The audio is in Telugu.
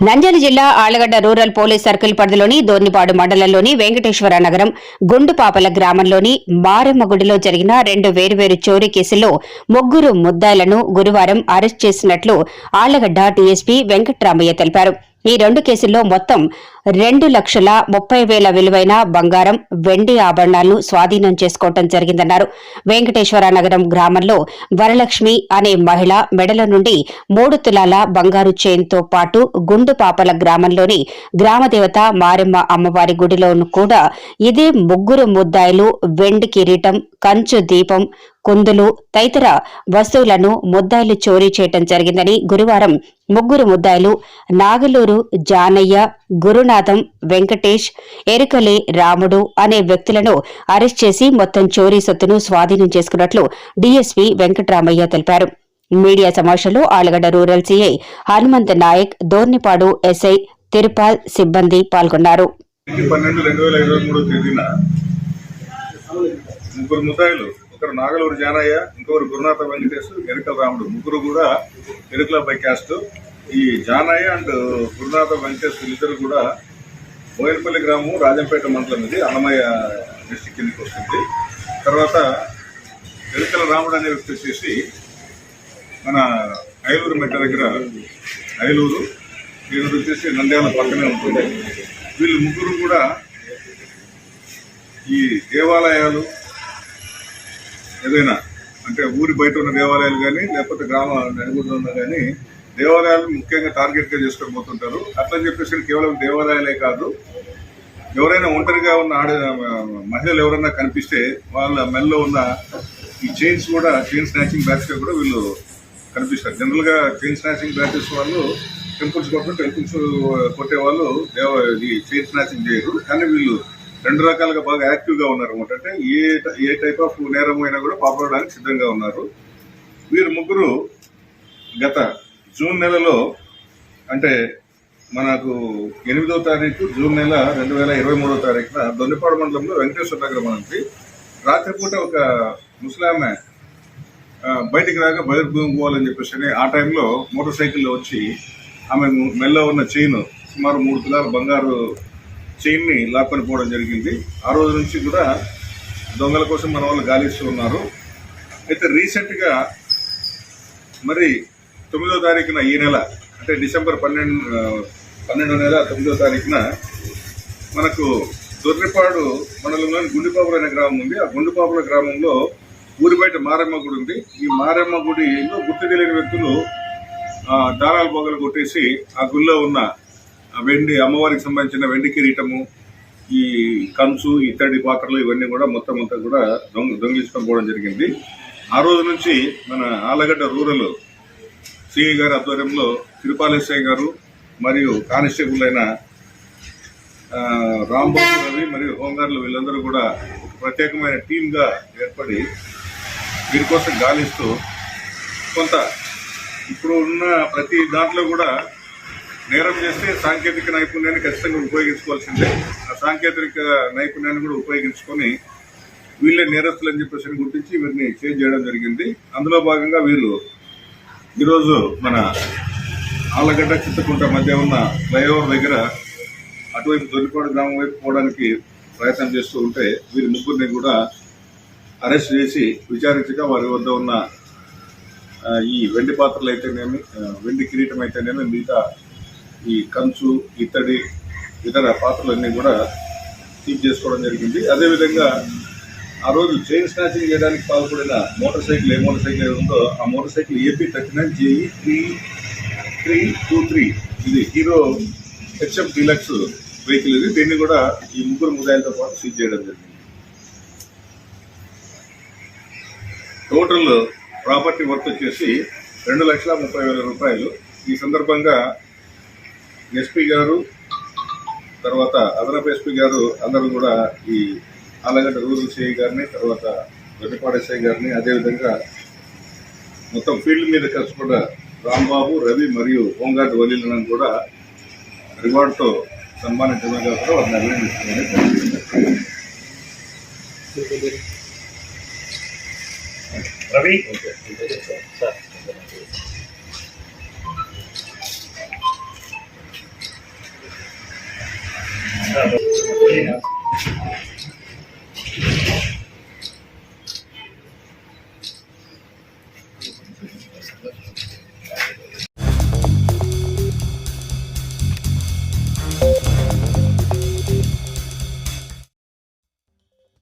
నంద్యాల జిల్లా ఆళ్ళగడ్డ రూరల్ పోలీస్ సర్కిల్ పరిధిలోని దోర్నిపాడు మండలంలోని వెంకటేశ్వర నగరం గుండుపాపల గ్రామంలోని మారెమ్మ గుడిలో జరిగిన రెండు వేర్వేరు చోరీ కేసుల్లో ముగ్గురు ముద్దాయిలను గురువారం అరెస్ట్ చేసినట్లు ఆళ్ళగడ్డ డీఎస్పీ వెంకట్రామయ్య తెలిపారు. ఈ రెండు కేసుల్లో మొత్తం రెండు లక్షల ముప్పై వేల విలువైన బంగారం వెండి ఆభరణాలను స్వాధీనం చేసుకోవటం జరిగిందన్నారు. వెంకటేశ్వర నగరం గ్రామంలో వరలక్ష్మి అనే మహిళ మెడల నుండి మూడు తులాల బంగారు చైన్తో పాటు గుండుపాపల గ్రామంలోని గ్రామదేవత మారెమ్మ అమ్మవారి గుడిలోను కూడా ఇదే ముగ్గురు ముద్దాయిలు వెండి కిరీటం కంచు దీపం కుందులు తదితర వస్తువులను ముద్దాయిలు చోరీ చేయటం జరిగిందని గురువారం ముగ్గురు ముద్దాయిలు నాగలూరు జానయ్య గురునాథం వెంకటేష్ ఎరుకలి రాముడు అనే వ్యక్తులను అరెస్ట్ చేసి మొత్తం చోరీ సొత్తును స్వాధీనం చేసుకున్నట్లు డీఎస్పీ వెంకటరామయ్య తెలిపారు. మీడియా సమావేశంలో Allagadda rural CI Hanumanth Naik Dornipadu SI Tirupal సిబ్బంది పాల్గొన్నారు. ముగ్గురు ముద్దాయిలు ఒకరు నాగలూరు జానయ్య ఇంకొకరు గురునాథ వెంకటేశ్వరు ఎరుకల రాముడు. ముగ్గురు కూడా ఎరుకల బై క్యాస్ట్. ఈ జానయ్య అండ్ గురునాథ వెంకటేష్ ఇద్దరు కూడా బోయనపల్లి గ్రామం రాజంపేట మండలం ఇది అన్నమయ్య డిస్టిక్ కిందకి వస్తుంది. తర్వాత ఎరుకల రాముడు అనే వ్యక్తి వచ్చేసి మన ఐలూరు మెట్ట దగ్గర ఐలూరు వీళ్ళు వచ్చేసి నంద్యాల పక్కనే ఉంటుంది. వీళ్ళు ముగ్గురు కూడా ఈ దేవాలయాలు ఏదైనా అంటే ఊరి బయట ఉన్న దేవాలయాలు కానీ లేకపోతే గ్రామ నలుగురిలో ఉన్న కానీ దేవాలయాలు ముఖ్యంగా టార్గెట్గా చేసుకొని పోతుంటారు. అట్లని చెప్పేసి కేవలం దేవాలయాలే కాదు ఎవరైనా ఒంటరిగా ఉన్న ఆడ మహిళలు ఎవరైనా కనిపిస్తే వాళ్ళ మెల్లో ఉన్న ఈ చైన్స్ కూడా చైన్ స్నాచింగ్ బ్యాచ్గా కూడా వీళ్ళు కనిపిస్తారు. జనరల్గా చైన్ స్నాచింగ్ బ్యాచెస్ వాళ్ళు టెంపుల్స్ కొట్టు టెంపుల్స్ కొట్టే వాళ్ళు దేవ ఇది చైన్ స్నాచింగ్ చేయరు. కానీ వీళ్ళు రెండు రకాలుగా బాగా యాక్టివ్గా ఉన్నారు అనమాట అంటే ఏ ఏ టైప్ ఆఫ్ నేరం అయినా కూడా పాల్గొనడానికి సిద్ధంగా ఉన్నారు. వీరు ముగ్గురు గత జూన్ నెలలో అంటే మనకు ఎనిమిదో తారీఖు జూన్ నెల రెండు వేల ఇరవై మూడో తారీఖున దొన్నిపాడు మండలంలో వెంకటేశ్వర నగరం నుంచి రాత్రిపూట ఒక ముస్లామె బయటికి రాక బయటకు పోవాలని చెప్పేసి అని ఆ టైంలో మోటార్ సైకిల్లో వచ్చి ఆమె మెల్ల ఉన్న చైన్ సుమారు మూడు తులాల బంగారు చైన్ని లాక్కొని పోవడం జరిగింది. ఆ రోజు నుంచి కూడా దొంగల కోసం మన వాళ్ళు గాలిస్తూ ఉన్నారు. అయితే రీసెంట్గా మరి తొమ్మిదో తారీఖున ఈ నెల అంటే డిసెంబర్ పన్నెండు పన్నెండో నెల తొమ్మిదో తారీఖున మనకు దొర్రిపాడు మండలంలోని గుండిపాపుల అనే గ్రామం ఉంది. ఆ గుండిపాపుల గ్రామంలో ఊరి బయట మారమ్మ గుడి ఉంది. ఈ మారమ్మ గుడిలో గుర్తు తెలియని వ్యక్తులు దారాలు బొగలు కొట్టేసి ఆ గుళ్ళో ఉన్న వెండి అమ్మవారికి సంబంధించిన వెండి కిరీటము ఈ కంచు ఇత్తడి పాత్రలు ఇవన్నీ కూడా మొత్తం అంతా కూడా దొంగ దొంగిలించుకొని పోవడం జరిగింది. ఆ రోజు నుంచి మన ఆలగడ్డ రూరల్ సిఐ గారి ఆధ్వర్యంలో తిరుపాలేశ్వర గారు మరియు కానిస్టేబుల్ అయిన రాంబాబు రవి మరియు హోంగార్లు వీళ్ళందరూ కూడా ఒక ప్రత్యేకమైన టీమ్గా ఏర్పడి వీరి కోసం గాలిస్తూ కొంత ఇప్పుడు ఉన్న ప్రతి దాంట్లో కూడా నేరం చేస్తే సాంకేతిక నైపుణ్యాన్ని ఖచ్చితంగా ఉపయోగించుకోవాల్సిందే. ఆ సాంకేతిక నైపుణ్యాన్ని కూడా ఉపయోగించుకొని వీళ్ళే నేరస్తులు అని చెప్పేసి గుర్తించి వీరిని చేంజ్ చేయడం జరిగింది. అందులో భాగంగా వీళ్ళు ఈరోజు మన ఆళ్ళగడ్డ చిత్తకుంట మధ్య ఉన్న ఫ్లైఓవర్ దగ్గర అటువైపు దొరిపాడు గ్రామం వైపు పోవడానికి ప్రయత్నం చేస్తూ ఉంటే వీరి ముగ్గురిని కూడా అరెస్ట్ చేసి విచారించగా వారి వద్ద ఉన్న ఈ వెండి పాత్రలు అయితేనేమి వెండి కిరీటం అయితేనేమి మిగతా ఈ కంచు ఇత్తడి ఇతర పాత్రలన్నీ కూడా సీజ్ చేసుకోవడం జరిగింది. అదేవిధంగా ఆ రోజు చైన్ స్నాచింగ్ చేయడానికి పాల్పడిన మోటార్ సైకిల్ ఏ మోటార్ సైకిల్ ఏది ఉందో ఆ motorcycle AP thirty nine JE three three two three. ఇది హీరో హెచ్ఎఫ్ డీలక్స్ వెహికల్ ఇది. దీన్ని కూడా ఈ ముగ్గురు ముదాయిలతో పాటు సీజ్ చేయడం జరిగింది. టోటల్ ప్రాపర్టీ వర్త్ వచ్చేసి రెండు లక్షల ముప్పై వేల రూపాయలు. ఈ సందర్భంగా ఎస్పీ గారు తర్వాత అదనపు ఎస్పీ గారు అందరూ కూడా ఈ ఆలగడ్డ రూరల్ సిఐ గారిని తర్వాత వెన్నపాడు ఎస్ఐ గారిని అదేవిధంగా మొత్తం ఫీల్డ్ మీద కష్టపడ్డ రాంబాబు రవి మరియు హోంగార్డ్ వలీలను కూడా రివార్డ్తో సన్మానించడంగా కూడా వారిని అభినందిస్తున్నాను. రవి? Estados Unidos.